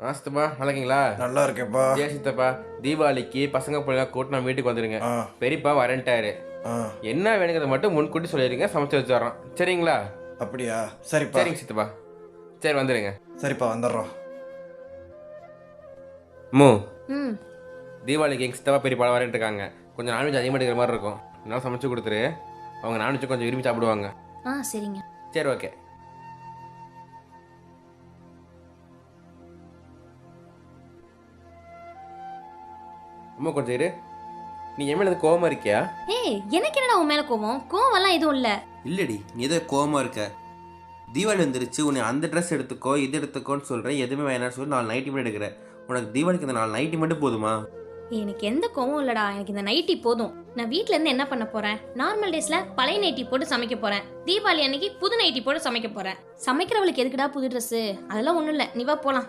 ஆ சித்தப்பா நல்லா நல்லா இருக்கேன்ப்பா ஜெய சித்தப்பா தீபாவளிக்கு பசங்க பிள்ளைங்க கூட்டு நம்ம வீட்டுக்கு வந்துருங்க. ஆ. பெரியப்பா வரன்ட்டாரு. ஆ. என்ன வேணுங்கிறத மட்டும் முன்கூட்டி சொல்லிடுங்க சமைச்சு வச்சிடறோம் சரிங்களா? அப்படியா? சரிப்பா. சரிங்க சித்தப்பா. சரி வந்துடுங்க சரிப்பா வந்துடுறோம். மூ. ம். தீபாவளிக்கு எங்கள் சித்தப்பா பெரியப்பா வரேன்ட்டு இருக்காங்க கொஞ்சம் நான்வெஜ் அதிகமாக எடுக்கிற மாதிரி இருக்கும். என்னால் சமைச்சு கொடுத்துரு. அவங்க நான்வெஜ் கொஞ்சம் விரும்பி சாப்பிடுவாங்க. ஆ சரிங்க. சரி ஓகே. அம்மா கொஞ்சம் இரு. நீ என் மேலே கோவமா இருக்கியா? ஏய் எனக்கு என்னடா உன் மேல கோவம்? கோவம்லாம் எதுவும் இல்ல. இல்லடி நீ ஏதோ கோவமா இருக்க. தீபாவளி வந்துருச்சு உன்னை அந்த ட்ரெஸ் எடுத்துக்கோ இது எடுத்துக்கோன்னு சொல்கிறேன் எதுவுமே வேணாம்னு சொல்லி நாலு நைட்டி மட்டும் எடுக்கிறேன். உனக்கு தீபாவளிக்கு இந்த நாலு நைட்டி மட்டும் போதுமா? எனக்கு எந்த கோவம் இல்லடா. எனக்கு இந்த நைட்டி போதும். நான் வீட்ல இருந்து என்ன பண்ண போறேன்? நார்மல் டேஸ்ல பழைய நைட்டி போட்டு சமைக்க போறேன். தீபாவளி அன்னைக்கு புது நைட்டி போட்டு சமைக்க போறேன். சமைக்கிறவளுக்கு எதுக்குடா புது Dress? அதெல்லாம் ஒண்ணும் இல்ல. நீ வா போலாம்.